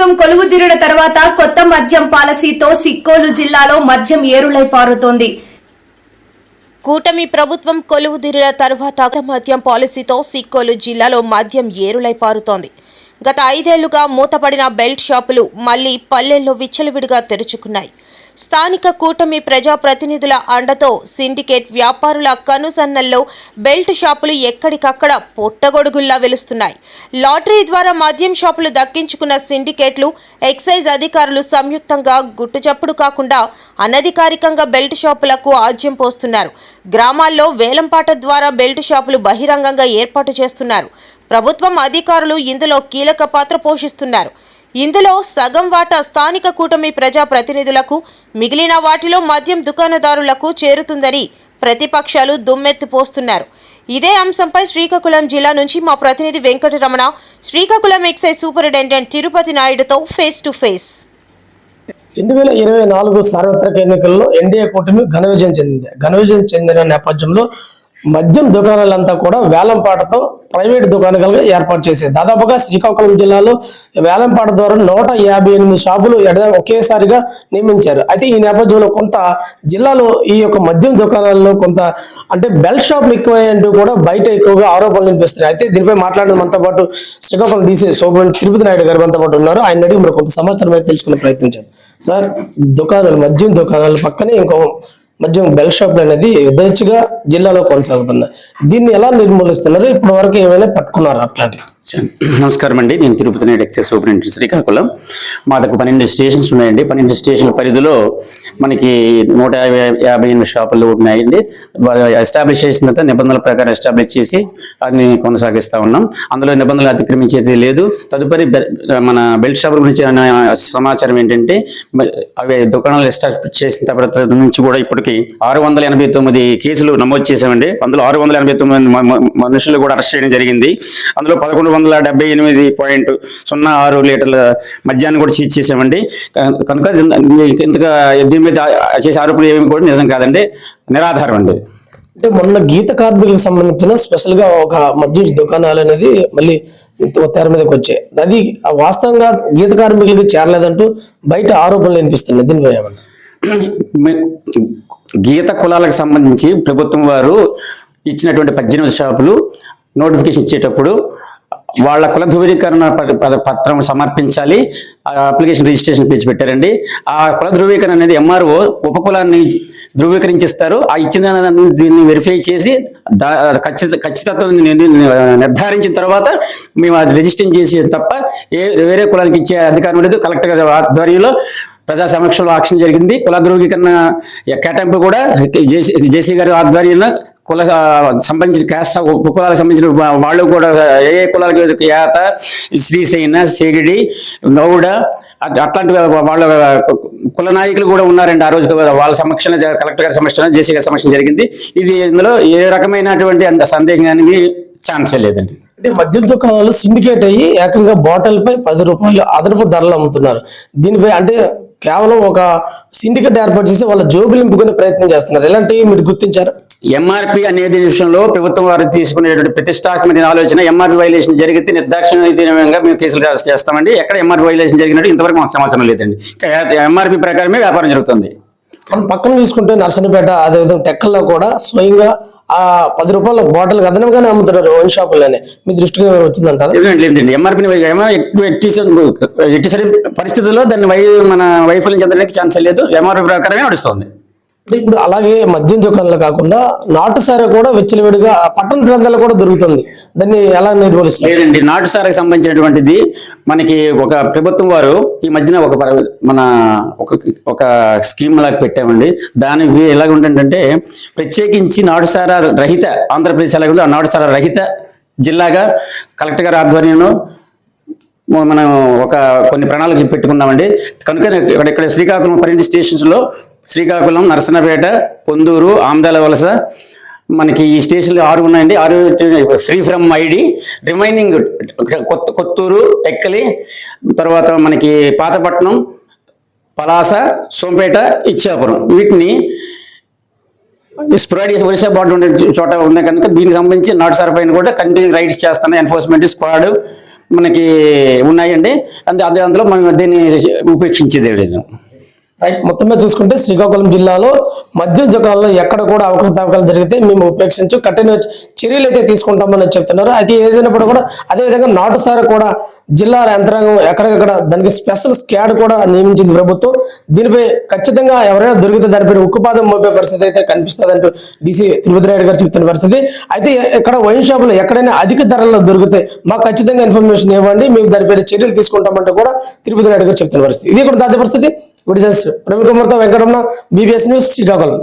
ప్రభుత్వం కొలువుదీరిన తర్వాత కొత్త మద్యం పాలసీతో సిక్కోలు జిల్లాలో మద్యం ఏరులై పారుతోంది. కూటమి ప్రభుత్వం కొలువుదీరిన తర్వాత మద్యం పాలసీతో సిక్కోలు జిల్లాలో మద్యం ఏరులై పారుతోంది. గత ఐదేళ్ళుగా మూతపడిన బెల్ట్ షాపులు మళ్ళీ పల్లెల్లో విచ్చలవిడిగా తెరుచుకున్నాయి. స్థానిక కూటమి ప్రజాప్రతినిధుల అండతో సిండికేట్ వ్యాపారుల కనుసన్నల్లో బెల్ట్ షాపులు ఎక్కడికక్కడ పొట్టగొడుగుల్లా వెలుస్తున్నాయి. లాటరీ ద్వారా మద్యం షాపులు దక్కించుకున్న సిండికేట్లు ఎక్సైజ్ అధికారులు సంయుక్తంగా గుట్టుచప్పుడు కాకుండా అనధికారికంగా బెల్ట్ షాపులకు ఆజ్యం పోస్తున్నారు. గ్రామాల్లో వేలంపాట ద్వారా బెల్ట్ షాపులు బహిరంగంగా ఏర్పాటు చేస్తున్నారు. ప్రభుత్వం అధికారులు ఇందులో కీలక పాత్ర పోషిస్తున్నారు. ఇందులో సగం వాటా స్థానిక కూటమి ప్రజా ప్రతినిధులకు మిగిలిన వాటిలో మద్యం దుకాణదారులకు చేరుతుందని ప్రతిపక్షాలు దుమ్మెత్తి పోస్తున్నారు. ఇదే అంశంపై శ్రీకాకుళం జిల్లా నుంచి మా ప్రతినిధి వెంకటరమణ శ్రీకాకుళం ఎక్సైజ్ సూపరింటెండెంట్ తిరుపతి నాయుడుతో ఫేస్ టు ఫేస్. రెండు వేల ఇరవై నాలుగు సార్వత్రిక ఎన్నికల్లో ఎన్డీఏ కూటమి ఘన విజయం చెందింది. ఘన విజయం చెందిన నేపథ్యంలో మద్యం దుకాణాలంతా కూడా వేలంపాటతో ప్రైవేట్ దుకాణాలుగా ఏర్పాటు చేశారు. దాదాపుగా శ్రీకాకుళం జిల్లాలో వేలంపాట ద్వారా నూట యాభై ఎనిమిది షాపులు ఒకేసారిగా నియమించారు అయితే ఈ నేపథ్యంలో కొంత జిల్లాలో ఈ యొక్క మద్యం దుకాణాల్లో కొంత అంటే బెల్ షాపులు ఎక్కువయ్యంటూ కూడా బయట ఎక్కువగా ఆరోపణలు వినిపిస్తున్నాయి. అయితే దీనిపై మాట్లాడిన మనతో పాటు శ్రీకాకుళం డీసీ సూపరింటెండెంట్ తిరుపతి నాయుడు గారు మనతో పాటు ఉన్నారు. ఆయన అడిగి మరి కొంత సమాచారం అయితే తెలుసుకునే ప్రయత్నించారు సార్ దుకాణాలు మద్యం దుకాణాల పక్కనే ఇంకో మద్యం బెల్ షాపులు అనేది యథేచ్ఛగా జిల్లాలో కొనసాగుతున్నాయి దీన్ని ఎలా నిర్మూలిస్తున్నారు? ఇప్పటి వరకు ఏమైనా పట్టుకున్నారు అట్లాంటివి? నమస్కారం అండి నేను తిరుపతి నేడు ఎక్సైజ్ సూపరింటెండెంట్ శ్రీకాకుళం. మా దగ్గర పన్నెండు స్టేషన్స్ ఉన్నాయండి. పన్నెండు స్టేషన్ల పరిధిలో మనకి నూట యాభై యాభై ఎనిమిది షాపులు ఉన్నాయండి. ఎస్టాబ్లిష్ చేసిన తర్వాత నిబంధనల ప్రకారం ఎస్టాబ్లిష్ చేసి అది కొనసాగిస్తా ఉన్నాం. అందులో నిబంధనలు అతిక్రమించేది లేదు. తదుపరి మన బెల్ట్ షాపుల గురించి సమాచారం ఏంటంటే అవి దుకాణాలు ఎస్టాబ్లిష్ చేసిన తర్వాత నుంచి కూడా ఇప్పటికి ఆరు వందల ఎనభై తొమ్మిది కేసులు నమోదు చేశామండి. అందులో ఆరు వందల ఎనభై తొమ్మిది మనుషులు కూడా అరెస్ట్ చేయడం జరిగింది. అందులో పదకొండు వందల డెబ్బై ఎనిమిది పాయింట్ సున్నా ఆరు లీటర్ల మద్యాన్ని కూడా సీజ్ చేసామండి కనుక ఇంత- ఇంతగా దీని మీద చేసే ఆరోపణలు ఏమి కూడా నిజం కాదండి. నిరాధారం అండి. అంటే మొన్న గీత కార్మికులకు సంబంధించిన స్పెషల్గా ఒక మద్యం దుకాణాలు అనేది మళ్ళీ తెర మీదకి వచ్చాయి. అది వాస్తవంగా గీత కార్మికులకి చేరలేదంటూ బయట ఆరోపణలు వినిపిస్తున్నాయి. దీనిపై గీత కులాలకు సంబంధించి ప్రభుత్వం వారు ఇచ్చినటువంటి పద్దెనిమిది షాపులు నోటిఫికేషన్ ఇచ్చేటప్పుడు వాళ్ళ కుల ధృవీకరణ ప- పత్రం సమర్పించాలి. ఆ అప్లికేషన్ రిజిస్ట్రేషన్ పేజ్ పెట్టారండి. ఆ కుల ధృవీకరణ అనేది ఎంఆర్ఓ ఉపకులాన్ని ధృవీకరించిస్తారు. ఆ ఇచ్చిన దీన్ని వెరిఫై చేసి ఖచ్చిత ఖచ్చితత్వం నిర్ధారించిన తర్వాత మేము అది రిజిస్టర్ చేసి తప్ప ఏ వేరే కులానికి ఇచ్చే అధికారం లేదు. కలెక్టర్ గారి ఆధ్వర్యంలో ప్రజా సమక్షంలో ఆక్షన్ జరిగింది. కుల ధృవీకరణ కేటాయింపు కూడా జేసీ జేసీ గారి ఆధ్వర్యంలో కుల సంబంధించిన క్యాస్ట్ ఉపకులాలకు సంబంధించిన వాళ్ళు కూడా ఏ ఏ కులాలకి యాత శ్రీశైన సేగిడి గౌడ అట్లాంటి వాళ్ళ కుల నాయకులు కూడా ఉన్నారండి. ఆ రోజు వాళ్ళ సమక్షంలో కలెక్టర్ గారి సమక్షంలో జేసీ గారి సమక్షం జరిగింది. ఇది ఇందులో ఏ రకమైనటువంటి అంత సందేహానికి ఛాన్సే లేదండి. అంటే మద్యం దుకాణాలు సిండికేట్ అయ్యి ఏకంగా బాటిల్ పై పది రూపాయలు అదనపు ధరలు అమ్ముతున్నారు. దీనిపై అంటే కేవలం ఒక సిండికేట్ ఏర్పాటు చేసి వాళ్ళ జోబులు నింపుకునే ప్రయత్నం చేస్తున్నారు. ఇలాంటివి మీరు గుర్తించారు? ఎంఆర్పి అనేది విషయంలో ప్రభుత్వం వారు తీసుకునేటువంటి ప్రతిష్టాత్మక ఆలోచన ఎంఆర్పి వైలేషన్ జరిగితే నిర్దాక్షిణ్యంగా మేము కేసులు చేస్- చేస్తామండి. ఎక్కడ ఎంఆర్పి వైలేషన్ జరిగినట్టు ఇంతవరకు మాకు సమాచారం లేదండి. ఎంఆర్పి ప్రకారమే వ్యాపారం జరుగుతుంది. మనం పక్కన చూసుకుంటే నర్సనపేట అదేవిధంగా టెక్కల్లో కూడా స్వయంగా ఆ పది రూపాయల బాటిల్ అదనంగానే అమ్ముతున్నారు వైన్ షాపుల్లోనే మీ దృష్టికి వచ్చిందంటారు? వచ్చిందంటారా ఎట్టి పరిస్థితుల్లో దాన్ని వై మన వైఫల్యం చెందడానికి ఛాన్స్ లేదు. ఎంఆర్పి ప్రకారమే నడుస్తుంది. అంటే ఇప్పుడు అలాగే మద్యం దుకాణాలు కాకుండా నాటుసార కూడా విచ్చలవిడిగా ఆ పట్టణ ప్రాంతాల్లో కూడా దొరుకుతుంది. దాన్ని ఎలా నిర్వహిస్తారు లేదండి నాటు సంబంధించినటువంటిది మనకి ఒక ప్రభుత్వం వారు ఈ మధ్యన ఒక మన ఒక ఒక స్కీమ్ లాగా పెట్టామండి. దానికి ఎలాగ ఉంటుందంటే ప్రత్యేకించి నాటుసార రహిత ఆంధ్రప్రదేశ్ ఎలాగ నాటుసార నాటు రహిత జిల్లాగా కలెక్టర్ గారి ఆధ్వర్యంలో మనం ఒక కొన్ని ప్రణాళికలు పెట్టుకున్నామండి. కనుక ఇక్కడ ఇక్కడ శ్రీకాకుళం పన్నెండు స్టేషన్స్లో శ్రీకాకుళం నరసనపేట పొందూరు ఆమ్దాల వలస. మనకి ఈ స్టేషన్లు ఆరు ఉన్నాయండి. ఆరు ఫ్రీ ఫ్రమ్ ఐడి. రిమైనింగ్ కొత్త కొత్తూరు టెక్కలి. తర్వాత మనకి పాతపట్నం పలాస సోంపేట ఇచ్చాపురం. వీటిని స్ప్రాడియస్ ఒరిస్సా బార్డర్ ఉండే చోట ఉంది కనుక దీనికి సంబంధించి నాటు సార్ పైన కూడా కంటిన్యూ రైడ్స్ చేస్తున్నాయి ఎన్ఫోర్స్మెంట్ స్క్వాడ్ మనకి ఉన్నాయండి. అందు అందు- అందులో మనం దీన్ని ఉపేక్షించేది లేదు. రైట్ మొత్తం మీద చూసుకుంటే శ్రీకాకుళం జిల్లాలో మద్యం దుకాణంలో ఎక్కడ కూడా అవకతవకాలు జరిగితే మేము ఉపేక్షించు కఠిన చర్యలు అయితే తీసుకుంటామని చెప్తున్నారు. అయితే ఏదైనప్పుడు కూడా అదేవిధంగా నాటుసార కూడా జిల్లా యంత్రాంగం ఎక్కడికక్కడ దానికి స్పెషల్ స్క్వాడ్ కూడా నియమించింది ప్రభుత్వం. దీనిపై ఖచ్చితంగా ఎవరైనా దొరికితే దానిపై ఉక్కుపాదం మోపే పరిస్థితి అయితే కనిపిస్తుంది అంటూ డీసీ తిరుపతి రాయుడు గారు చెప్తున్న పరిస్థితి. అయితే ఇక్కడ వైన్ షాపులు ఎక్కడైనా అధిక ధరల్లో దొరికితే మాకు ఖచ్చితంగా ఇన్ఫర్మేషన్ ఇవ్వండి మేము దానిపై చర్యలు తీసుకుంటామంటూ కూడా తిరుపతి రాయుడు గారు చెప్తున్న పరిస్థితి. ఇది కూడా దాని పరిస్థితి. గుడి ప్రవీణ్ కుమార్తో వెంకటరమణ బీబీఎస్ న్యూస్ శ్రీకాకుళం.